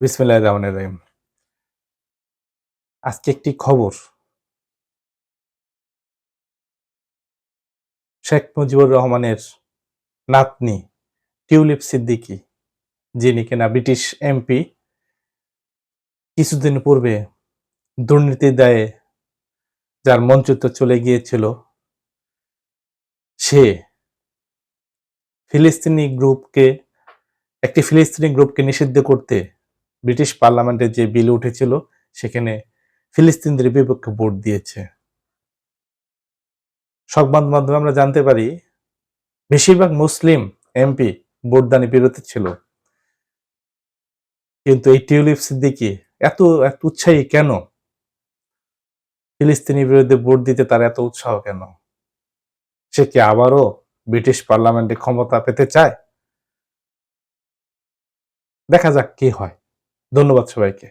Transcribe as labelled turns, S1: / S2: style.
S1: বিসমিল্লাহ রহমানির রহিম। আজকে একটি খবর। শেখ মুজিবুর রহমানের নাতনি টিউলিপ সিদ্দিকী, যিনি কিনা ব্রিটিশ এমপি, কিছুদিন পূর্বে দুর্নীতির দায়ে যার মঞ্চিত চলে গিয়েছিল, সে ফিলিস্তিনি গ্রুপকে, একটি ফিলিস্তিনি গ্রুপকে নিষিদ্ধ করতে ব্রিটিশ পার্লামেন্টে যে বিল উঠেছিল, সেখানে ফিলিস্তিনদের বিপক্ষে ভোট দিয়েছে। সংবাদ মাধ্যমে আমরা জানতে পারি, বেশিরভাগ মুসলিম এমপি ভোটদানে বিরতি ছিল। কিন্তু এই টিউলিপ সিদ্দিকি এত এত উৎসাহী কেন? ফিলিস্তিনি বিরুদ্ধে ভোট দিতে তার এত উৎসাহ কেন? সে কি আবারও ব্রিটিশ পার্লামেন্টে ক্ষমতা পেতে চায়? দেখা যাক কি হয়। ধন্যবাদ সবাইকে।